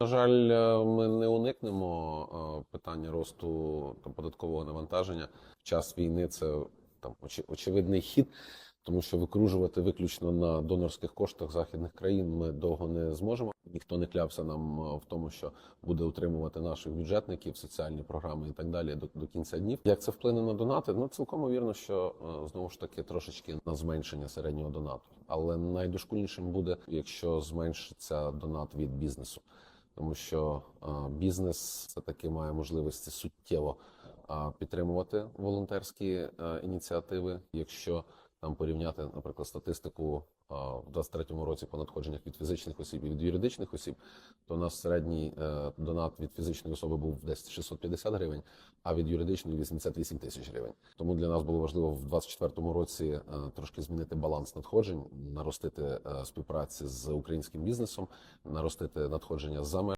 На жаль, е, ми не уникнемо е, питання росту там, податкового навантаження. В час війни це там очевидний хід, тому що викружувати виключно на донорських коштах західних країн ми довго не зможемо. Ніхто не клявся нам е, в тому, що буде утримувати наших бюджетників, соціальні програми і так далі до, до кінця днів. Як це вплине на донати? Ну цілком вірно, що знову ж таки трошечки на зменшення середнього донату. Але найдошкульнішим буде, якщо зменшиться донат від бізнесу тому що бізнес все таки має можливості суттєво підтримувати волонтерські ініціативи. Якщо там порівняти, наприклад, статистику а, в 23-му році по надходженнях від фізичних осіб і від юридичних осіб, то у нас середній е, донат від фізичної особи був десь 650 гривень, а від юридичної 88 тисяч гривень. Тому для нас було важливо в 24-му році е, трошки змінити баланс надходжень, наростити е, співпраці з українським бізнесом, наростити надходження за